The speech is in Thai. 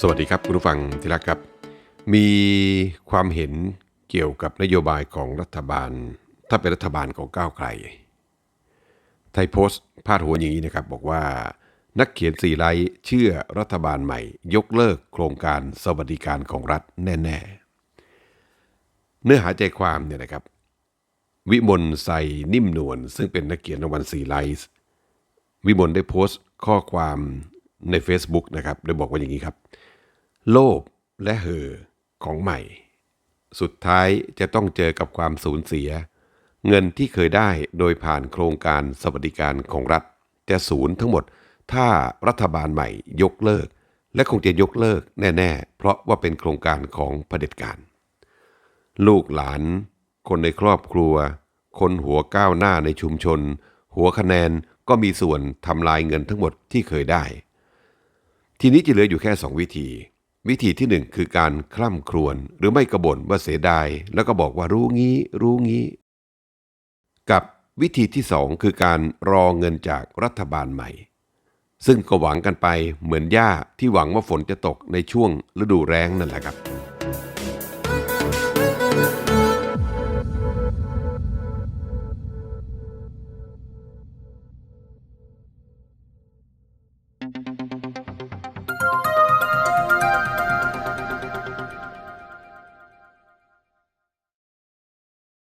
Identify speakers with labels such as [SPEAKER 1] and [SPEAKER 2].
[SPEAKER 1] สวัสดีครับคุณผู้ฟังที่รักครับ มีความเห็นเกี่ยวกับนโยบายของรัฐบาล ถ้าเป็นรัฐบาลของก้าวไกล ไทยโพสต์พาดหัวอย่างนี้นะครับ บอกว่านักเขียนสีไลท์เชื่อรัฐบาลใหม่ ยกเลิกโครงการสวัสดิการของรัฐแน่ ๆ เนื้อหาใจความเนี่ยนะครับ วิมลใส่นิ่มนวลซึ่งเป็นนักเขียนรางวัลสีไลท์วิมลได้โพสต์ข้อความ ใน Facebook นะครับโดยบอกว่าอย่างนี้ครับ โลภและเห่อของใหม่ สุดท้ายจะต้องเจอกับความสูญเสีย เงินที่เคยได้โดยผ่านโครงการสวัสดิการของรัฐ จะสูญทั้งหมด ถ้ารัฐบาลใหม่ยกเลิก และคงจะยกเลิกแน่ๆ เพราะว่าเป็นโครงการของเผด็จการ ลูกหลาน คนในครอบครัว คนหัวก้าวหน้าในชุมชน หัวคะแนนก็มีส่วนทำลายเงินทั้งหมดที่เคยได้ ทีนี้จะเหลืออยู่แค่สองวิธี วิธีที่หนึ่งคือการคล่ำครวญหรือไม่กระบ่นว่าเสียดาย แล้วก็บอกว่ารู้งี้ รู้งี้ กับวิธีที่สองคือการรอเงินจากรัฐบาลใหม่ ซึ่งก็หวังกันไปเหมือนหญ้าที่หวังว่าฝนจะตกในช่วงฤดูแรงนั่นแหละครับ